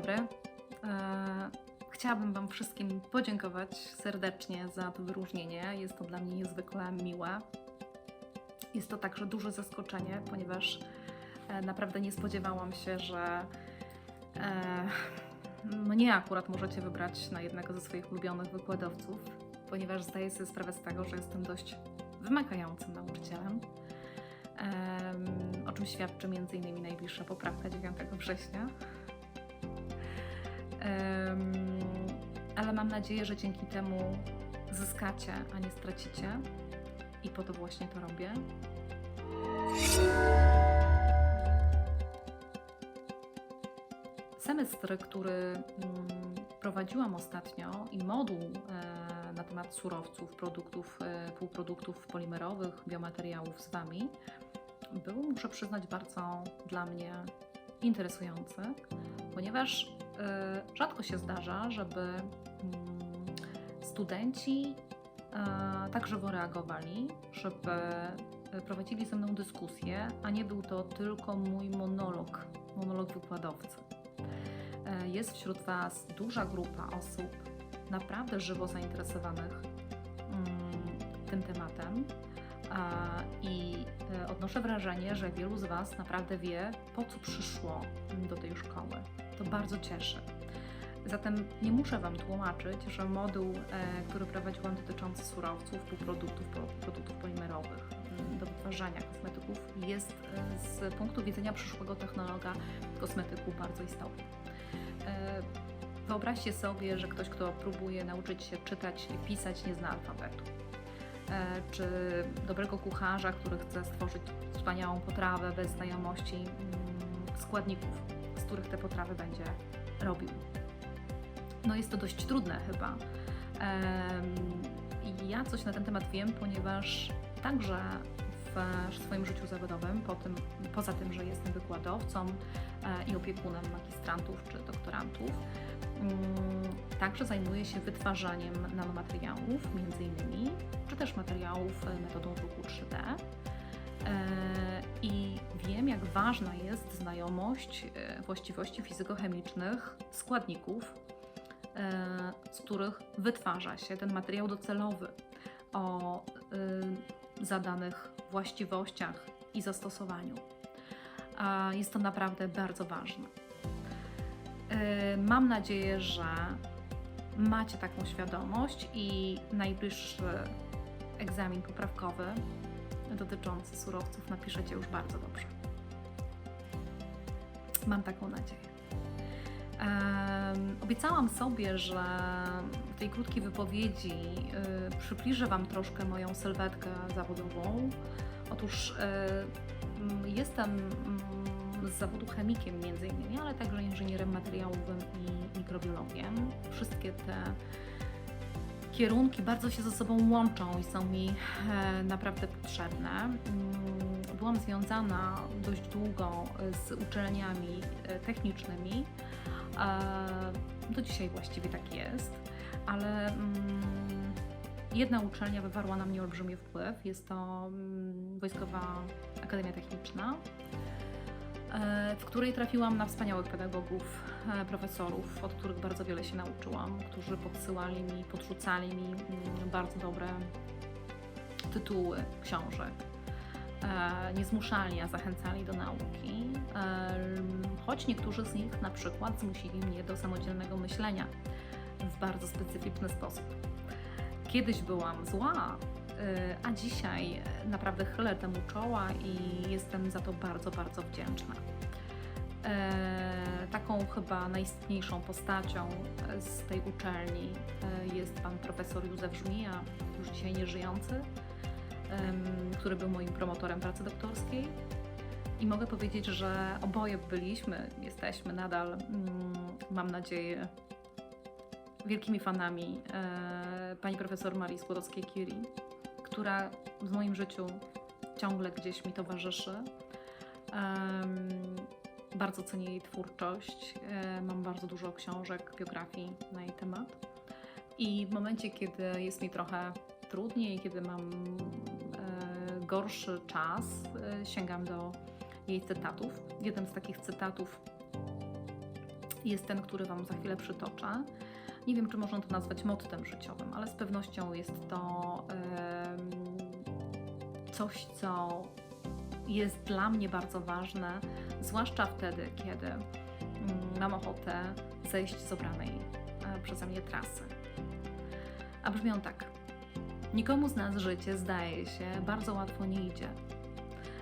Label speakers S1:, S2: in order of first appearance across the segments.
S1: dobry. E, Chciałabym Wam wszystkim podziękować serdecznie za to wyróżnienie. Jest to dla mnie niezwykle miłe. Jest to także duże zaskoczenie, ponieważ e, naprawdę nie spodziewałam się, że e, mnie akurat możecie wybrać na jednego ze swoich ulubionych wykładowców, ponieważ zdaję sobie sprawę z tego, że jestem dość wymagającym nauczycielem. Em, o czym świadczy m.in. najbliższa poprawka 9 września. Ale mam nadzieję, że dzięki temu zyskacie, a nie stracicie. I po to właśnie to robię. Semestr, który mm, prowadziłam ostatnio i moduł e, na temat surowców, produktów, e, półproduktów polimerowych, biomateriałów z Wami, był, muszę przyznać, bardzo dla mnie interesujący, ponieważ e, rzadko się zdarza, żeby mm, studenci e, tak żywo reagowali, żeby e, prowadzili ze mną dyskusję, a nie był to tylko mój monolog, monolog wykładowcy. E, Jest wśród Was duża grupa osób naprawdę żywo zainteresowanych mm, tym tematem i e, odnoszę wrażenie, że wielu z Was naprawdę wie, po co przyszło do tej szkoły. To bardzo cieszy. Zatem nie muszę Wam tłumaczyć, że moduł, e, który prowadziłam dotyczący surowców, półproduktów, produktów polimerowych mm, do wytwarzania kosmetyków jest e, z punktu widzenia przyszłego technologa kosmetyku bardzo istotny. Wyobraźcie sobie, że ktoś, kto próbuje nauczyć się czytać i pisać, nie zna alfabetu. E, Czy dobrego kucharza, który chce stworzyć wspaniałą potrawę bez znajomości mm, składników, z których te potrawy będzie robił. No jest to dość trudne chyba. I ja coś na ten temat wiem, ponieważ także w swoim życiu zawodowym, po tym, poza tym, że jestem wykładowcą i opiekunem magistrantów czy doktorantów, mm, także zajmuję się wytwarzaniem nanomateriałów, między innymi, czy też materiałów e, metodą druku 3D. E, I wiem, jak ważna jest znajomość e, właściwości fizykochemicznych składników, e, z których wytwarza się ten materiał docelowy o zadanych właściwościach i zastosowaniu. A Jest to naprawdę bardzo ważne. Y, Mam nadzieję, że macie taką świadomość i najbliższy egzamin poprawkowy dotyczący surowców napiszecie już bardzo dobrze. Mam taką nadzieję. Obiecałam sobie, że w tej krótkiej wypowiedzi y, przybliżę Wam troszkę moją sylwetkę zawodową. Otóż y, jestem mm, z zawodu chemikiem między innymi, ale także inżynierem materiałowym i mikrobiologiem. Wszystkie te kierunki bardzo się ze sobą łączą i są mi e, naprawdę potrzebne. Mm, Byłam związana dość długo z uczelniami e, technicznymi. E, Do dzisiaj właściwie tak jest, ale mm, jedna uczelnia wywarła na mnie olbrzymi wpływ. Jest to mm, Wojskowa Akademia Techniczna, e, w której trafiłam na wspaniałych pedagogów, e, profesorów, od których bardzo wiele się nauczyłam, którzy podsyłali mi, podrzucali mi mm, bardzo dobre tytuły książek. E, Nie zmuszali, a zachęcali do nauki, choć niektórzy z nich na przykład zmusili mnie do samodzielnego myślenia w bardzo specyficzny sposób. Kiedyś byłam zła, a dzisiaj naprawdę chylę temu czoła i jestem za to bardzo, bardzo wdzięczna. E, Taką chyba najistotniejszą postacią z tej uczelni e, jest pan profesor Józef Żmija, już dzisiaj nieżyjący, który był moim promotorem pracy doktorskiej. I mogę powiedzieć, że oboje byliśmy, jesteśmy nadal, mm, mam nadzieję, wielkimi fanami pani profesor Marii Skłodowskiej-Curie, która w moim życiu ciągle gdzieś mi towarzyszy. Em, bardzo cenię jej twórczość. E, mam bardzo dużo książek, biografii na jej temat. I w momencie, kiedy jest mi trochę trudniej, kiedy mam e, gorszy czas, e, sięgam do jej cytatów. Jeden z takich cytatów jest ten, który Wam za chwilę przytoczę. Nie wiem, czy można to nazwać mottem życiowym, ale z pewnością jest to em, coś, co jest dla mnie bardzo ważne, zwłaszcza wtedy, kiedy mm, mam ochotę zejść z obranej e, przeze mnie trasy. A brzmią tak. Nikomu z nas życie, zdaje się, bardzo łatwo nie idzie.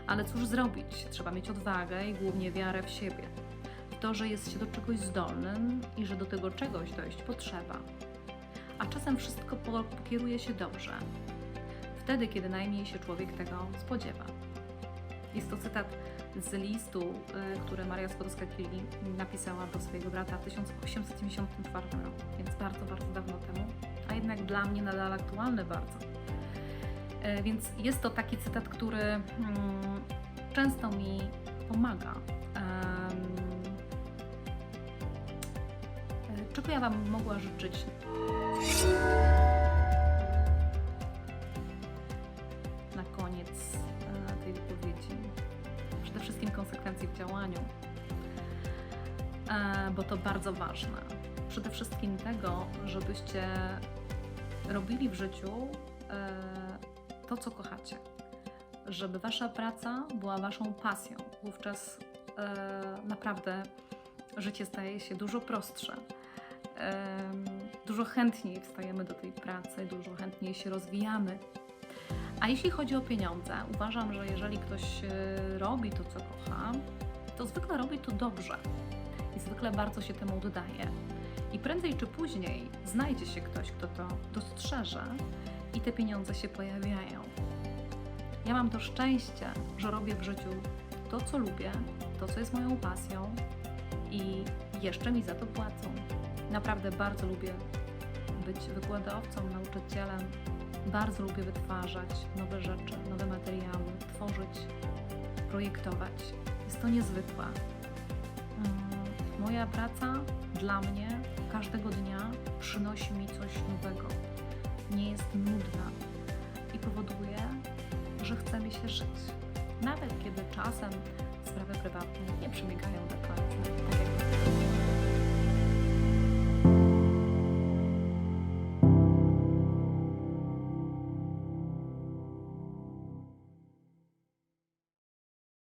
S1: Ale cóż zrobić? Trzeba mieć odwagę i głównie wiarę w siebie. W to, że jest się do czegoś zdolnym i że do tego czegoś dojść potrzeba. A czasem wszystko po- pokieruje się dobrze. Wtedy, kiedy najmniej się człowiek tego spodziewa. Jest to cytat z listu, y, który Maria Skłodowska-Curie napisała do swojego brata w 1894 roku, więc bardzo, bardzo dawno temu, a jednak dla mnie nadal aktualny bardzo. E, Więc jest to taki cytat, który mm, często mi pomaga. E, Czego ja Wam mogła życzyć? E, bo to bardzo ważne. Przede wszystkim tego, żebyście robili w życiu e, to, co kochacie. Żeby wasza praca była waszą pasją. Wówczas e, naprawdę życie staje się dużo prostsze. Dużo chętniej wstajemy do tej pracy, dużo chętniej się rozwijamy. A jeśli chodzi o pieniądze, uważam, że jeżeli ktoś robi to, co kocha, to zwykle robi to dobrze i zwykle bardzo się temu oddaje. I prędzej czy później znajdzie się ktoś, kto to dostrzeże i te pieniądze się pojawiają. Ja mam to szczęście, że robię w życiu to, co lubię, to, co jest moją pasją i jeszcze mi za to płacą. Naprawdę bardzo lubię być wykładowcą, nauczycielem. Bardzo lubię wytwarzać nowe rzeczy, nowe materiały, tworzyć, projektować. To niezwykłe. Mm, Moja praca dla mnie każdego dnia przynosi mi coś nowego. Nie jest nudna i powoduje, że chce mi się żyć. Nawet kiedy czasem sprawy prywatne nie przemykają do końca.